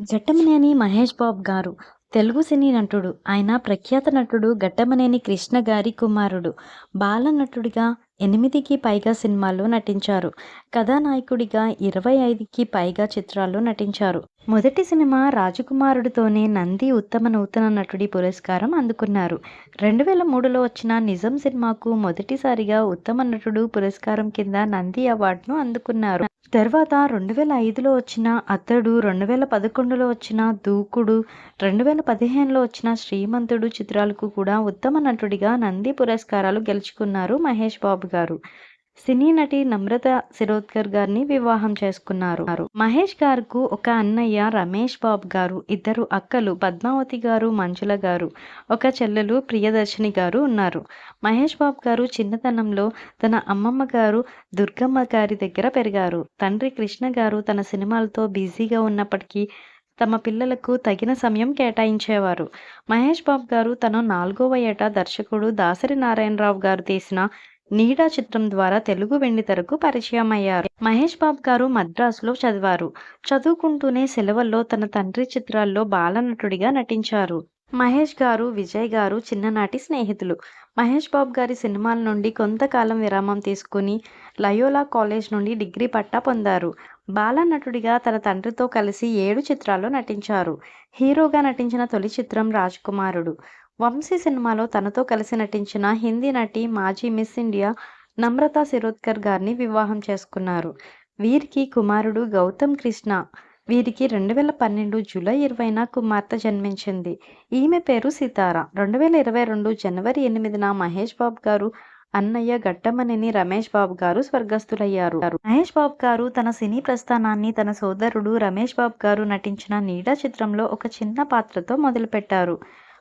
జట్టమనేని మహేష్ బాబు గారు తెలుగు సినీ నటుడు. ఆయన ప్రఖ్యాత నటుడు ఘట్టమనేని కృష్ణ గారి కుమారుడు. బాల నటుడిగా ఎనిమిదికి పైగా సినిమాల్లో నటించారు. కథానాయకుడిగా ఇరవై ఐదుకి పైగా చిత్రాల్లో నటించారు. మొదటి సినిమా రాజకుమారుడితోనే నంది ఉత్తమ నూతన నటుడి పురస్కారం అందుకున్నారు. రెండు వేల మూడులో వచ్చిన నిజం సినిమాకు మొదటిసారిగా ఉత్తమ నటుడు పురస్కారం కింద నంది అవార్డును అందుకున్నారు. తర్వాత రెండు వేల ఐదులో వచ్చిన అతడు రెండు వేల పదకొండులో వచ్చిన దూకుడు రెండు వేల పదిహేనులో వచ్చిన శ్రీమంతుడు చిత్రాలకు కూడా ఉత్తమ నటుడిగా నంది పురస్కారాలు గెలుచుకున్నారు మహేష్ బాబు గారు. సినీ నటి నమ్రత శిరోద్కర్ గారిని వివాహం చేసుకున్నారు. మహేష్ గారుకు ఒక అన్నయ్య రమేష్ బాబు గారు ఇద్దరు అక్కలు పద్మావతి గారు మంజుల గారు ఒక చెల్లెలు ప్రియదర్శిని గారు ఉన్నారు. మహేష్ బాబు గారు చిన్నతనంలో తన అమ్మమ్మ గారు దుర్గమ్మ గారి దగ్గర పెరిగారు. తండ్రి కృష్ణ గారు తన సినిమాలతో బిజీగా ఉన్నప్పటికీ తమ పిల్లలకు తగిన సమయం కేటాయించేవారు. మహేష్ బాబు గారు తన నాలుగవ ఏట దర్శకుడు దాసరి నారాయణరావు గారు తీసిన నీడా చిత్రం ద్వారా తెలుగు వెండితెరకు పరిచయం అయ్యారు మహేష్ బాబు గారు మద్రాసులో చదివారు. చదువుకుంటూనే సెలవుల్లో తన తండ్రి చిత్రాల్లో బాలనటుడిగా నటించారు. మహేష్ గారు విజయ్ గారు చిన్ననాటి స్నేహితులు. మహేష్ బాబు గారి సినిమాల నుండి కొంతకాలం విరామం తీసుకుని లయోలా కాలేజ్ నుండి డిగ్రీ పట్టా పొందారు. బాలనటుడిగా తన తండ్రితో కలిసి ఏడు చిత్రాల్లో నటించారు. హీరోగా నటించిన తొలి చిత్రం రాజకుమారుడు. వంశీ సినిమాలో తనతో కలిసి నటించిన హిందీ నటి మాజీ మిస్ ఇండియా నమ్రత శిరోద్కర్ గారిని వివాహం చేసుకున్నారు. వీరికి కుమారుడు గౌతమ్ కృష్ణ. వీరికి రెండు వేల పన్నెండు జూలై ఇరవైన కుమార్తె జన్మించింది. ఈమె పేరు సీతార. రెండు వేల ఇరవై రెండు జనవరి ఎనిమిదిన మహేష్ బాబు గారు అన్నయ్య గట్టమనేని రమేష్ బాబు గారు స్వర్గస్థులయ్యారు. మహేష్ బాబు గారు తన సినీ ప్రస్థానాన్ని తన సోదరుడు రమేష్ బాబు గారు నటించిన నీడా చిత్రంలో ఒక చిన్న పాత్రతో మొదలుపెట్టారు.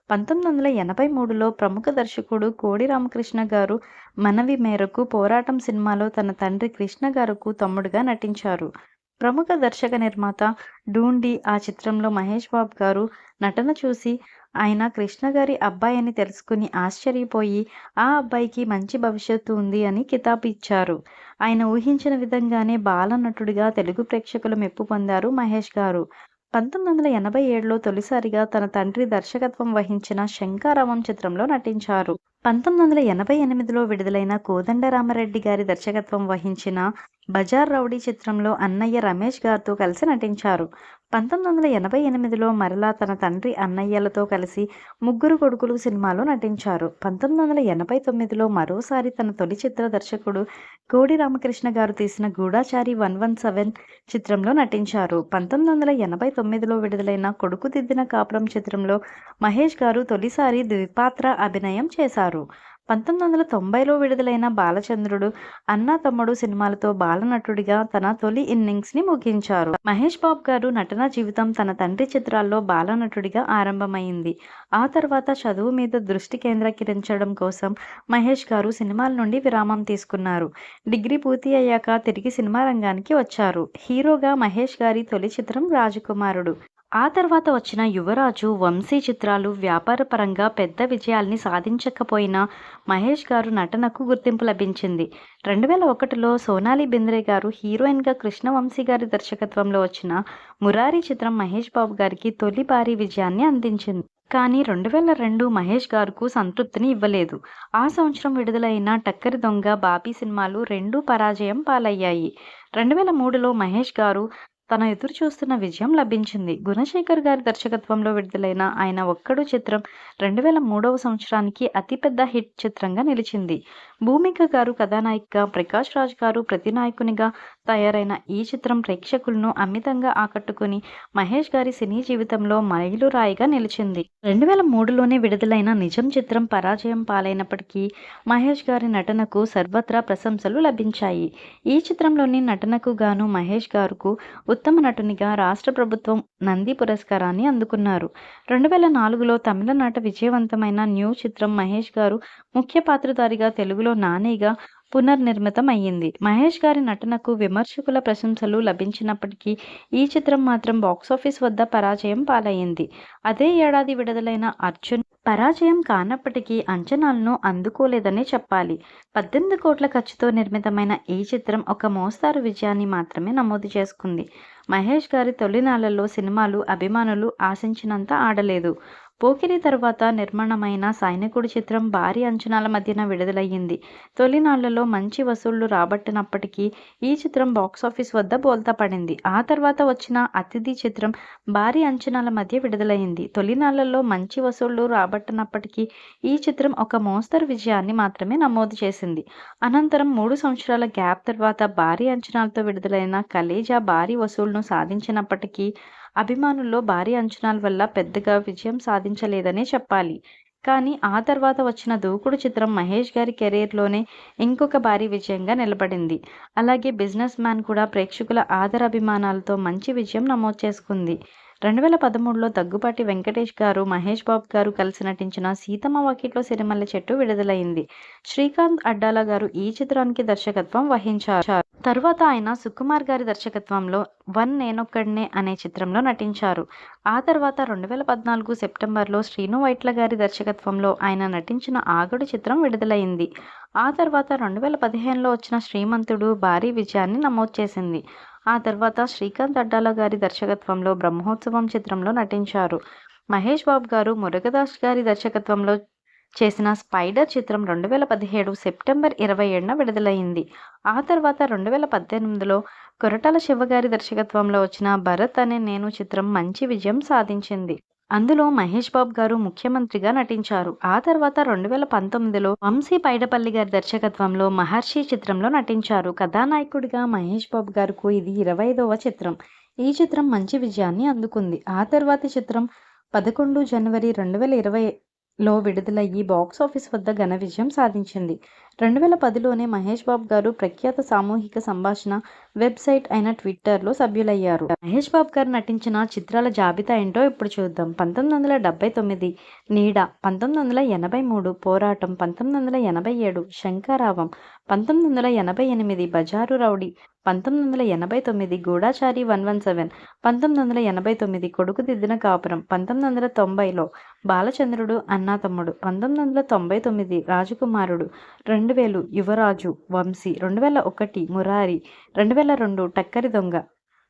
పంతొమ్మిది వందల ఎనభై మూడులో ప్రముఖ దర్శకుడు కోడి రామకృష్ణ గారు మనవి మేరకు పోరాటం సినిమాలో తన తండ్రి కృష్ణ గారుకు తమ్ముడుగా నటించారు. ప్రముఖ దర్శక నిర్మాత డూండి ఆ చిత్రంలో మహేష్ బాబు గారు నటన చూసి ఆయన కృష్ణ గారి అబ్బాయి అని తెలుసుకుని ఆశ్చర్యపోయి ఆ అబ్బాయికి మంచి భవిష్యత్తు ఉంది అని కితాబు ఇచ్చారు. ఆయన ఊహించిన విధంగానే బాల నటుడిగా తెలుగు ప్రేక్షకులు మెప్పు పొందారు మహేష్ గారు. పంతొమ్మిది వందల ఎనభై ఏడులో తొలిసారిగా తన తండ్రి దర్శకత్వం వహించిన శంకారామం చిత్రంలో నటించారు. పంతొమ్మిది వందల ఎనభై ఎనిమిదిలో విడుదలైన కోదండరామరెడ్డి గారి దర్శకత్వం వహించిన బజార్ రౌడీ చిత్రంలో అన్నయ్య రమేష్ గారితో కలిసి నటించారు. పంతొమ్మిది వందల ఎనభై ఎనిమిదిలో మరలా తన తండ్రి అన్నయ్యలతో కలిసి ముగ్గురు కొడుకులు సినిమాలో నటించారు. పంతొమ్మిది వందల ఎనభై తొమ్మిదిలో మరోసారి తన తొలి చిత్ర దర్శకుడు కోడి రామకృష్ణ గారు తీసిన గూఢాచారి వన్ వన్ సెవెన్ చిత్రంలో నటించారు. పంతొమ్మిది వందల ఎనభై తొమ్మిదిలో విడుదలైన కొడుకు దిద్దిన కాపురం చిత్రంలో మహేష్ గారు తొలిసారి ద్విపాత్ర అభినయం చేశారు. పంతొమ్మిది వందల తొంభైలో విడుదలైన బాలచంద్రుడు అన్న తమ్ముడు సినిమాలతో బాలనటుడిగా తన తొలి ఇన్నింగ్స్ని ముగించారు. మహేష్ బాబు గారు నటన జీవితం తన తండ్రి చిత్రాల్లో బాలనటుడిగా ఆరంభమైంది. ఆ తర్వాత చదువు మీద దృష్టి కేంద్రీకరించడం కోసం మహేష్ గారు సినిమాల నుండి విరామం తీసుకున్నారు. డిగ్రీ పూర్తి అయ్యాక తిరిగి సినిమా రంగానికి వచ్చారు. హీరోగా మహేష్ గారి తొలి చిత్రం రాజకుమారుడు. ఆ తర్వాత వచ్చిన యువరాజు వంశీ చిత్రాలు వ్యాపారపరంగా పెద్ద విజయాల్ని సాధించకపోయినా మహేష్ గారు నటనకు గుర్తింపు లభించింది. రెండు వేల ఒకటిలో సోనాలి బింద్రే గారు హీరోయిన్గా కృష్ణవంశీ గారి దర్శకత్వంలో వచ్చిన మురారి చిత్రం మహేష్ బాబు గారికి తొలి భారీ విజయాన్ని అందించింది. కానీ రెండు వేల రెండు మహేష్ గారుకు సంతృప్తిని ఇవ్వలేదు. ఆ సంవత్సరం విడుదలైన టక్కరి దొంగ బాబీ సినిమాలు రెండూ పరాజయం పాలయ్యాయి. రెండు వేల మూడులో మహేష్ గారు తన ఎదురు చూస్తున్న విజయం లభించింది. గుణశేఖర్ గారి దర్శకత్వంలో విడుదలైన ఆయన ఒక్కడు చిత్రం రెండు వేల మూడవ సంవత్సరానికి అతిపెద్ద హిట్ చిత్రంగా నిలిచింది. భూమిక గారు కథానాయికగా ప్రకాష్ రాజ్ గారు ప్రతినాయకునిగా తయారైన ఈ చిత్రం ప్రేక్షకులను అమితంగా ఆకట్టుకుని మహేష్ గారి సినీ జీవితంలో మైలురాయిగా నిలిచింది. రెండు వేల మూడులోనే విడుదలైన నిజం చిత్రం పరాజయం పాలైనప్పటికీ మహేష్ గారి నటనకు సర్వత్రా ప్రశంసలు లభించాయి. ఈ చిత్రంలోని నటనకు గాను మహేష్ గారుకు ఉత్తమ నటునిగా రాష్ట్ర ప్రభుత్వం నంది పురస్కారాన్ని అందుకున్నారు. రెండు వేల నాలుగులో తమిళనాట విజయవంతమైన న్యూ చిత్రం మహేష్ గారు ముఖ్య పాత్రధారిగా తెలుగులో నానిగా పునర్నిర్మితం అయ్యింది. మహేష్ గారి నటనకు విమర్శకుల ప్రశంసలు లభించినప్పటికీ ఈ చిత్రం మాత్రం బాక్సాఫీస్ వద్ద పరాజయం పాలయ్యింది. అదే ఏడాది విడుదలైన అర్జున్ పరాజయం కానప్పటికీ అంచనాలను అందుకోలేదనే చెప్పాలి. పద్దెనిమిది కోట్ల ఖర్చుతో నిర్మితమైన ఈ చిత్రం ఒక మోస్తారు విజయాన్ని మాత్రమే నమోదు చేసుకుంది. మహేష్ గారి తొలినాళ్ళలో సినిమాలు అభిమానులు ఆశించినంత ఆడలేదు. పోకిరి తర్వాత నిర్మాణమైన సైనికుడి చిత్రం భారీ అంచనాల మధ్యన విడుదలయ్యింది. తొలినాళ్ళలో మంచి వసూళ్ళు రాబట్టినప్పటికీ ఈ చిత్రం బాక్సాఫీస్ వద్ద బోల్తా పడింది. ఆ తర్వాత వచ్చిన అతిథి చిత్రం భారీ అంచనాల మధ్య విడుదలైంది తొలినాళ్ళలో మంచి వసూళ్ళు రాబట్టినప్పటికీ ఈ చిత్రం ఒక మోస్తరు విజయాన్ని మాత్రమే నమోదు చేసింది. అనంతరం మూడు సంవత్సరాల గ్యాప్ తర్వాత భారీ అంచనాలతో విడుదలైన కలేజా భారీ వసూళ్ళను సాధించినప్పటికీ అభిమానుల్లో భారీ అంచనాల వల్ల పెద్దగా విజయం సాధించలేదనే చెప్పాలి. కానీ ఆ తర్వాత వచ్చిన దూకుడు చిత్రం మహేష్ గారి కెరీర్లోనే ఇంకొక భారీ విజయంగా నిలబడింది. అలాగే బిజినెస్ మ్యాన్ కూడా ప్రేక్షకుల ఆదరాభిమానాలతో మంచి విజయం నమోదు చేసుకుంది. రెండు వేల పదమూడులో దగ్గుపాటి వెంకటేష్ గారు మహేష్ బాబు గారు కలిసి నటించిన సీతమ్మ వాకిట్లో సిరిమల్ల చెట్టు విడుదలైంది. శ్రీకాంత్ అడ్డాల గారు ఈ చిత్రానికి దర్శకత్వం వహించారు. తరువాత ఆయన సుకుమార్ గారి దర్శకత్వంలో వన్ నేనొక్కడినే అనే చిత్రంలో నటించారు. ఆ తర్వాత రెండు వేల పద్నాలుగు సెప్టెంబర్లో శ్రీను వైట్ల గారి దర్శకత్వంలో ఆయన నటించిన ఆగడు చిత్రం విడుదలైంది. ఆ తర్వాత రెండు వేల పదిహేనులో వచ్చిన శ్రీమంతుడు భారీ విజయాన్ని నమోదు చేసింది. ఆ తర్వాత శ్రీకాంత్ అడ్డాల గారి దర్శకత్వంలో బ్రహ్మోత్సవం చిత్రంలో నటించారు. మహేష్ బాబు గారు మురుగదాస్ గారి దర్శకత్వంలో చేసిన స్పైడర్ చిత్రం రెండు వేల పదిహేడు సెప్టెంబర్ ఇరవై ఏడున విడుదలైంది. ఆ తర్వాత రెండు వేల పద్దెనిమిదిలో కొరటాల శివగారి దర్శకత్వంలో వచ్చిన భరత్ అనే నేను చిత్రం మంచి విజయం సాధించింది. అందులో మహేష్ బాబు గారు ముఖ్యమంత్రిగా నటించారు. ఆ తర్వాత రెండు వేల పంతొమ్మిదిలో వంశీ పైడపల్లి గారి దర్శకత్వంలో మహర్షి చిత్రంలో నటించారు. కథానాయకుడిగా మహేష్ బాబు గారుకు ఇది ఇరవై ఐదవ చిత్రం. ఈ చిత్రం మంచి విజయాన్ని అందుకుంది. ఆ తర్వాతి చిత్రం పదకొండు జనవరి రెండు వేల ఇరవైలో విడుదలయ్యి విడుదలయ్యి బాక్సాఫీస్ వద్ద ఘన విజయం సాధించింది. రెండు వేల పదిలోనే మహేష్ బాబు గారు ప్రఖ్యాత సామూహిక సంభాషణ వెబ్సైట్ అయిన ట్విట్టర్లో సభ్యులయ్యారు. మహేష్ బాబు గారు నటించిన చిత్రాల జాబితా ఏంటో ఇప్పుడు చూద్దాం. పంతొమ్మిది వందల డెబ్బై తొమ్మిది నీడ. పంతొమ్మిది వందల ఎనభై మూడు పోరాటం. పంతొమ్మిది వందల ఎనభై ఏడు శంకరావం పంతొమ్మిది వందల ఎనభై ఎనిమిది బజారు రౌడీ. పంతొమ్మిది వందల ఎనభై తొమ్మిది గూఢాచారి వన్ వన్ సెవెన్. పంతొమ్మిది వందల ఎనభై తొమ్మిది కొడుకు దిద్దిన కాపురం. పంతొమ్మిది వందల తొంభైలో బాలచంద్రుడు అన్నా తమ్ముడు పంతొమ్మిది వందల తొంభై తొమ్మిది రాజకుమారుడు. రెండు రెండు వేలు యువరాజు వంశీ. రెండు వేల ఒకటి మురారి. రెండు వేల రెండు టక్కరి దొంగ.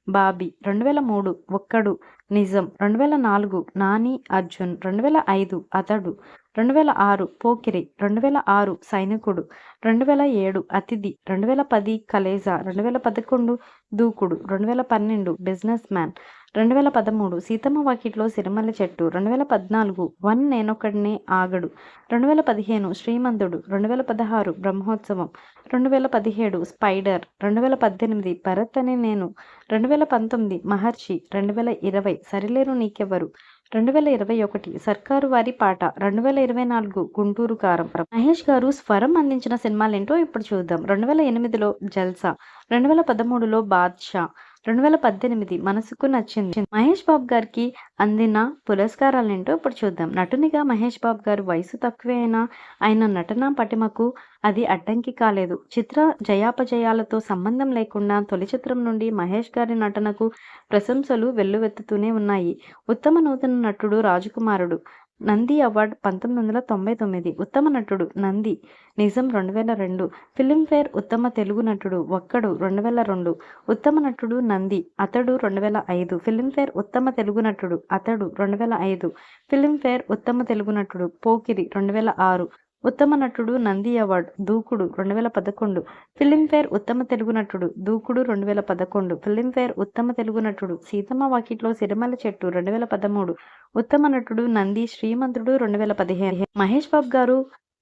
బాబీ. రెండు వేల మూడు ఒక్కడు నిజం. రెండు వేల నాలుగు నాని అర్జున్. రెండు వేల ఐదు అతడు. రెండు వేల ఆరు పోకిరి. రెండు వేల ఆరు సైనికుడు. రెండు వేల ఏడు అతిథి. రెండు వేల పది కలేజా. రెండు వేల పదకొండు దూకుడు. రెండు వేల పన్నెండు బిజినెస్ మ్యాన్. రెండు వేల పదమూడు సీతమ్మ వాకిట్లో సిరిమల్ల చెట్టు రెండు వేల పద్నాలుగు వన్ నేనొక్కడినే ఆగడు రెండు వేల పదిహేను శ్రీమంతుడు రెండు వేల పదహారు బ్రహ్మోత్సవం రెండు వేల పదిహేడు స్పైడర్ రెండు వేల పద్దెనిమిది భరత్ అనే నేను రెండు వేల పంతొమ్మిది మహర్షి రెండు వేల ఇరవై సరిలేరు నీకెవ్వరు రెండు వేల ఇరవై ఒకటి సర్కారు వారి పాట రెండు వేల ఇరవై నాలుగు గుంటూరు కారం మహేష్ గారు స్వరం అందించిన సినిమాలేంటో ఇప్పుడు చూద్దాం రెండు వేల ఎనిమిదిలో జల్సా రెండు వేల పదమూడులో బాద్షా రెండు వేల పద్దెనిమిది మనసుకు నచ్చింది. మహేష్ బాబు గారికి అందిన పురస్కారాలు ఏంటో ఇప్పుడు చూద్దాం. నటునిగా మహేష్ బాబు గారు వయసు తక్కువే అయినా ఆయన నటన పటిమకు అది అడ్డంకి కాలేదు. చిత్ర జయాపజయాలతో సంబంధం లేకుండా తొలి చిత్రం నుండి మహేష్ గారి నటనకు ప్రశంసలు వెల్లువెత్తుతూనే ఉన్నాయి. ఉత్తమ నూతన నటుడు రాజకుమారుడు. నంది అవార్డు పంతొమ్మిది వందల తొంభై తొమ్మిది. ఉత్తమ నటుడు నంది నిజం రెండు వేల రెండు ఫిలింఫేర్ ఉత్తమ తెలుగు నటుడు ఒక్కడు రెండు వేల రెండు ఉత్తమ నటుడు నంది అతడు రెండు వేల ఐదు ఫిలింఫేర్ ఉత్తమ తెలుగు నటుడు అతడు రెండు వేల ఐదు ఫిలింఫేర్ ఉత్తమ తెలుగు నటుడు పోకిరి రెండు వేల ఆరు ఉత్తమ నటుడు నంది అవార్డు దూకుడు రెండు వేల పదకొండు. ఫిలింఫేర్ ఉత్తమ తెలుగు నటుడు దూకుడు రెండు వేల పదకొండు. ఫిలింఫేర్ ఉత్తమ తెలుగు నటుడు సీతమ్మ వాకిట్లో సిరిమల చెట్టు రెండు వేల పదమూడు. ఉత్తమ నటుడు నంది శ్రీమంతుడు రెండు వేల పదిహేను. మహేష్ బాబు గారు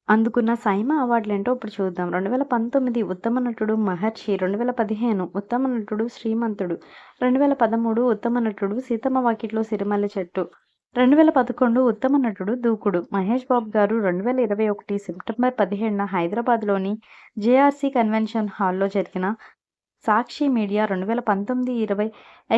అందుకున్న సైమా అవార్డులు ఏంటో ఇప్పుడు చూద్దాం. రెండు వేల పంతొమ్మిది ఉత్తమ నటుడు మహర్షి రెండు వేల పదిహేను ఉత్తమ నటుడు శ్రీమంతుడు రెండు వేల పదమూడు ఉత్తమ నటుడు సీతమ్మ వాకిట్లో సిరిమల్ల చెట్టు. రెండు వేల పదకొండు ఉత్తమ నటుడు దూకుడు. మహేష్ బాబు గారు రెండు వేల ఇరవై ఒకటి సెప్టెంబర్ పదిహేడున హైదరాబాద్లోని జేఆర్సీ కన్వెన్షన్ హాల్లో జరిగిన సాక్షి మీడియా రెండు వేల పంతొమ్మిది ఇరవై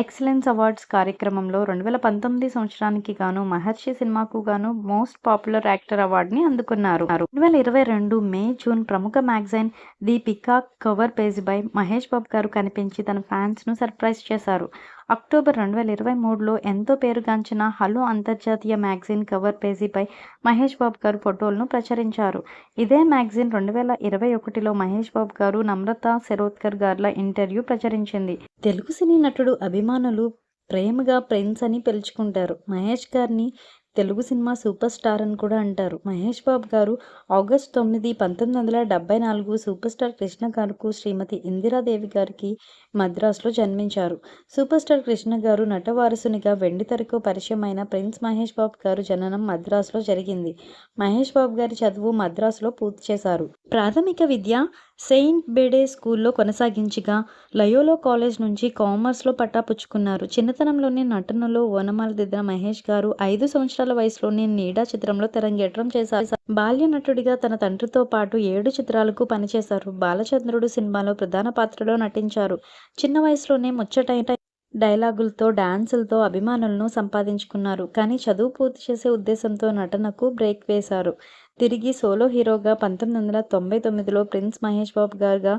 ఎక్సలెన్స్ అవార్డ్స్ కార్యక్రమంలో రెండు వేల పంతొమ్మిది సంవత్సరానికి గాను మహర్షి సినిమాకు గాను మోస్ట్ పాపులర్ యాక్టర్ అవార్డుని అందుకున్నారు. రెండు వేల ఇరవై రెండు మే జూన్ ప్రముఖ మ్యాగజైన్ ది పికాక్ కవర్ పేజీపై మహేష్ బాబు గారు కనిపించి తన ఫ్యాన్స్ను సర్ప్రైజ్ చేశారు. అక్టోబర్ రెండు వేల ఇరవై మూడులో ఎంతో పేరుగాంచిన హలో అంతర్జాతీయ మ్యాగజైన్ కవర్ పేజీపై మహేష్ బాబు గారు ఫోటోలను ప్రచురించారు. ఇదే మ్యాగజైన్ రెండు వేల ఇరవై ఒకటిలో మహేష్ బాబు గారు నమ్రత శరోద్కర్ గార్ల ఇంటర్వ్యూ ప్రచురించింది. తెలుగు సినీ నటుడు అభిమానులు ప్రేమగా ప్రిన్స్ అని పిలుచుకుంటారు. మహేష్ గారిని తెలుగు సినిమా సూపర్ స్టార్ అని కూడా అంటారు. మహేష్ బాబు గారు ఆగస్ట్ తొమ్మిది పంతొమ్మిది వందల డెబ్బై నాలుగు సూపర్ స్టార్ కృష్ణ గారుకు శ్రీమతి ఇందిరాదేవి గారికి మద్రాసులో జన్మించారు. సూపర్ స్టార్ కృష్ణ గారు నట వారసునిగా వెండితెరకు పరిచయమైన ప్రిన్స్ మహేష్ బాబు గారు జననం మద్రాసులో జరిగింది. మహేష్ బాబు గారి చదువు మద్రాసులో పూర్తి చేశారు. ప్రాథమిక విద్య సెయింట్ బేడే స్కూల్లో కొనసాగించగా లయోలో కాలేజ్ నుంచి కామర్స్లో పట్టా పుచ్చుకున్నారు చిన్నతనంలోనే నటనలో ఓనమాల దిద్దిన మహేష్ గారు ఐదు సంవత్సరాల వయసులోనే నీడా చిత్రంలో తెరంగేట్రం చేశారు. బాల్య నటుడిగా తన తండ్రితో పాటు ఏడు చిత్రాలకు పనిచేశారు. బాలచంద్రుడు సినిమాలో ప్రధాన పాత్రలో నటించారు. చిన్న వయసులోనే ముచ్చటైన డైలాగులతో డాన్సులతో అభిమానులను సంపాదించుకున్నారు. కానీ చదువు పూర్తి చేసే ఉద్దేశంతో నటనకు బ్రేక్ వేశారు. తిరిగి సోలో హీరోగా పంతొమ్మిది వందల తొంభై తొమ్మిదిలో ప్రిన్స్ మహేష్ బాబు గారుగా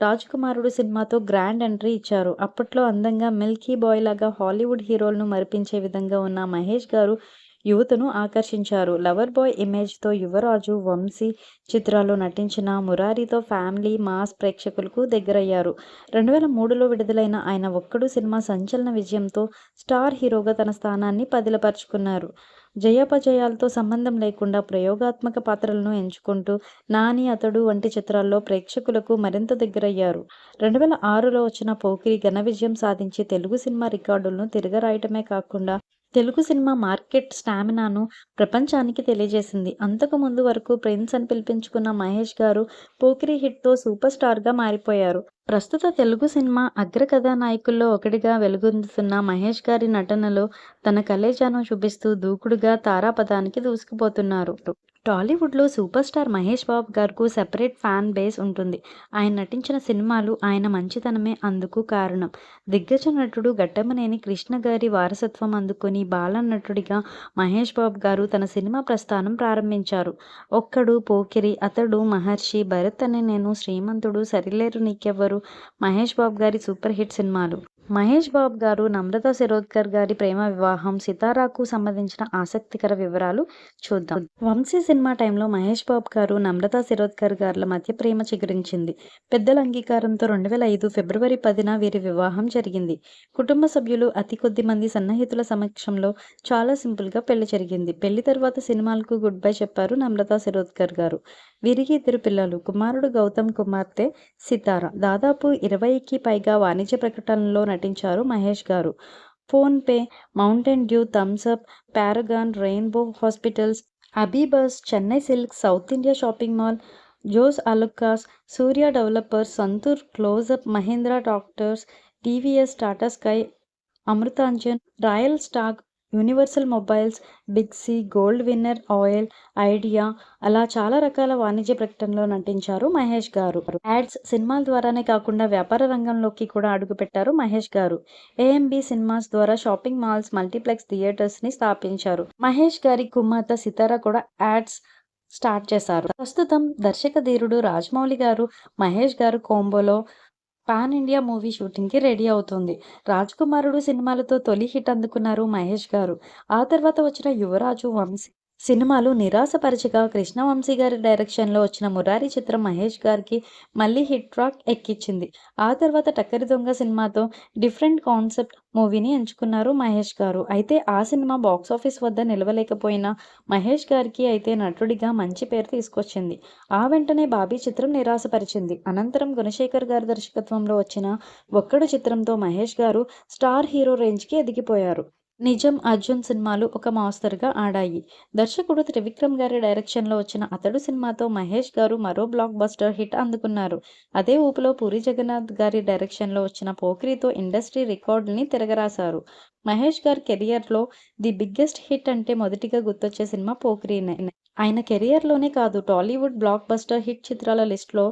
రాజకుమారుడు సినిమాతో గ్రాండ్ ఎంట్రీ ఇచ్చారు. అప్పట్లో అందంగా మిల్కీ బాయ్ లాగా హాలీవుడ్ హీరోలను మరిపించే విధంగా ఉన్న మహేష్ గారు యువతను ఆకర్షించారు. లవర్ బాయ్ ఇమేజ్తో యువరాజు వంశీ చిత్రాల్లో నటించిన మురారితో ఫ్యామిలీ మాస్ ప్రేక్షకులకు దగ్గరయ్యారు. రెండు వేల మూడులో విడుదలైన ఆయన ఒక్కడు సినిమా సంచలన విజయంతో స్టార్ హీరోగా తన స్థానాన్ని పదిలపరుచుకున్నారు. జయాపజయాలతో సంబంధం లేకుండా ప్రయోగాత్మక పాత్రలను ఎంచుకుంటూ నాని అతడు వంటి చిత్రాల్లో ప్రేక్షకులకు మరింత దగ్గరయ్యారు. రెండు వేల ఆరులో వచ్చిన పోకిరి ఘన విజయం సాధించి తెలుగు సినిమా రికార్డులను తిరగరాయటమే కాకుండా తెలుగు సినిమా మార్కెట్ స్టామినాను ప్రపంచానికి తెలియజేసింది. అంతకు ముందు వరకు ప్రిన్స్ అని పిలిపించుకున్న మహేష్ గారు పోకిరి హిట్తో సూపర్ స్టార్గా మారిపోయారు. ప్రస్తుత తెలుగు సినిమా అగ్ర కథానాయకుల్లో ఒకటిగా వెలుగొందుతున్న మహేష్ గారి నటనలో తన కలేజాను చూపిస్తూ దూకుడుగా తారాపదానికి దూసుకుపోతున్నారు. టాలీవుడ్లో సూపర్ స్టార్ మహేష్ బాబు గారికి సెపరేట్ ఫ్యాన్ బేస్ ఉంటుంది. ఆయన నటించిన సినిమాలు ఆయన మంచితనమే అందుకు కారణం. దిగ్గజ నటుడు గట్టమనేని కృష్ణ గారి వారసత్వం అందుకొని బాల నటుడిగా మహేష్ బాబు గారు తన సినిమా ప్రస్థానం ప్రారంభించారు. ఒక్కడు పోకిరి అతడు మహర్షి భరత్ అనే నేను శ్రీమంతుడు సరిలేరు నీకెవ్వరు మహేష్ బాబు గారి సూపర్ హిట్ సినిమాలు. మహేష్ బాబు గారు నమ్రత శిరోద్కర్ గారి ప్రేమ వివాహం సితారాకు సంబంధించిన ఆసక్తికర వివరాలు చూద్దాం. వంశీ సినిమా టైంలో మహేష్ బాబు గారు నమ్రత శిరోద్కర్ గారుల మధ్య ప్రేమ చిగురించింది. పెద్దల అంగీకారంతో రెండు వేల ఐదు ఫిబ్రవరి పదిన వీరి వివాహం జరిగింది. కుటుంబ సభ్యులు అతి కొద్ది మంది సన్నిహితుల సమక్షంలో చాలా సింపుల్గా పెళ్ళి జరిగింది. పెళ్ళి తర్వాత సినిమాలకు గుడ్ బై చెప్పారు నమ్రత శిరోద్కర్ గారు. వీరికి ఇద్దరు పిల్లలు కుమారుడు గౌతమ్ కుమార్తె సితార. దాదాపు ఇరవైకి పైగా వాణిజ్య ప్రకటనలో నటించారు Mahesh garu. PhonePe mountain dew Thums Up Paragon rainbow hospitals AbhiBus Chennai silk south India shopping mall Jos Alukkas Surya developers Santoor Closeup Mahindra doctors TVS Tata sky Amrutanjan royal stag universal mobiles Big C gold winner oil Idea అలా చాలా రకాల వాణిజ్య ప్రకటనలో నటించారు మహేష్ గారు. Ads సినిమాల ద్వారానే కాకుండా వ్యాపార రంగంలోకి కూడా అడుగుపెట్టారు మహేష్ గారు. ఏఎంబి సినిమాస్ ద్వారా షాపింగ్ మాల్స్ మల్టీప్లెక్స్ థియేటర్స్ని స్థాపించారు. మహేష్ గారి కుమార్తె సితార కూడా యాడ్స్ స్టార్ట్ చేశారు. ప్రస్తుతం దర్శక ధీరుడు రాజమౌళి గారు మహేష్ గారు కోంబోలో పాన్ ఇండియా మూవీ షూటింగ్కి రెడీ అవుతుంది. రాజ్కుమారుడు సినిమాలతో తొలి హిట్ అందుకున్నారు మహేష్ గారు. ఆ తర్వాత వచ్చిన యువరాజు వంశీ సినిమాలు నిరాశపరచగా కృష్ణవంశీ గారి డైరెక్షన్లో వచ్చిన మురారి చిత్రం మహేష్ గారికి మళ్ళీ హిట్ ట్రాక్ ఎక్కించింది ఆ తర్వాత టక్కరి దొంగ సినిమాతో డిఫరెంట్ కాన్సెప్ట్ మూవీని ఎంచుకున్నారు మహేష్ గారు. అయితే ఆ సినిమా బాక్సాఫీస్ వద్ద నిలవలేకపోయినా మహేష్ గారికి అయితే నటుడిగా మంచి పేరు తీసుకొచ్చింది. ఆ వెంటనే బాబీ చిత్రం నిరాశపరిచింది. అనంతరం గుణశేఖర్ గారి దర్శకత్వంలో వచ్చిన ఒక్కడు చిత్రంతో మహేష్ గారు స్టార్ హీరో రేంజ్కి ఎదిగిపోయారు. నిజం అర్జున్ సినిమాలు ఒక మాస్టర్గా ఆడాయి. దర్శకుడు త్రివిక్రమ్ గారి డైరెక్షన్లో వచ్చిన అతడు సినిమాతో మహేష్ గారు మరో బ్లాక్ బస్టర్ హిట్ అందుకున్నారు. అదే ఊపులో పూరి జగన్నాథ్ గారి డైరెక్షన్లో వచ్చిన పోఖ్రీతో ఇండస్ట్రీ రికార్డుని తిరగరాశారు. మహేష్ గారి కెరియర్లో ది బిగ్గెస్ట్ హిట్ అంటే మొదటిగా గుర్తొచ్చే సినిమా పోఖ్రీనే ఆయన కెరియర్లోనే కాదు టాలీవుడ్ బ్లాక్ బస్టర్ హిట్ చిత్రాల లిస్ట్లో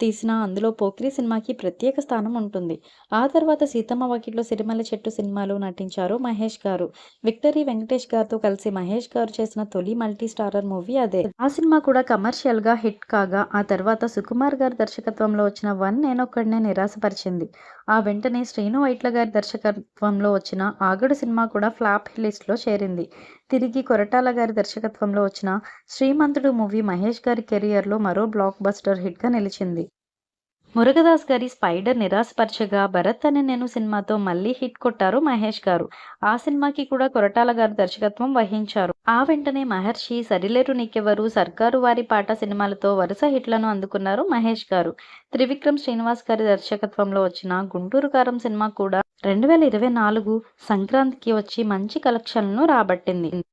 తీసిన అందులో పోకిరి సినిమాకి ప్రత్యేక స్థానం ఉంటుంది. ఆ తర్వాత సీతమ్మ వాకిట్లో సిరిమల్ల చెట్టు సినిమాలో నటించారు మహేష్ గారు. విక్టరీ వెంకటేష్ గారితో కలిసి మహేష్ గారు చేసిన తొలి మల్టీ స్టారర్ మూవీ అదే. ఆ సినిమా కూడా కమర్షియల్గా హిట్ కాగా ఆ తర్వాత సుకుమార్ గారి దర్శకత్వంలో వచ్చిన వన్ నేనొక్కడినే నిరాశపరిచింది. ఆ వెంటనే శ్రీను వైట్ల గారి దర్శకత్వంలో వచ్చిన ఆగడు సినిమా కూడా ఫ్లాప్ లిస్ట్లో చేరింది. తిరిగి కొరటాల గారి దర్శకత్వంలో వచ్చిన శ్రీమంతుడు మూవీ మహేష్ గారి కెరియర్లో మరో బ్లాక్ బస్టర్ హిట్గా నిలిచింది. మురుగదాస్ గారి స్పైడర్ నిరాశపరచగా భరత్ అనే నేను సినిమాతో మళ్ళీ హిట్ కొట్టారు మహేష్ గారు. ఆ సినిమాకి కూడా కొరటాల గారు దర్శకత్వం వహించారు. ఆ వెంటనే మహర్షి సరిలేరు నీకెవరు సర్కారు వారి పాట సినిమాలతో వరుస హిట్లను అందుకున్నారు మహేష్ గారు. త్రివిక్రమ్ శ్రీనివాస్ గారి దర్శకత్వంలో వచ్చిన గుంటూరు కారం సినిమా కూడా రెండు వేల ఇరవై నాలుగు సంక్రాంతికి వచ్చి మంచి కలెక్షన్లను రాబట్టింది.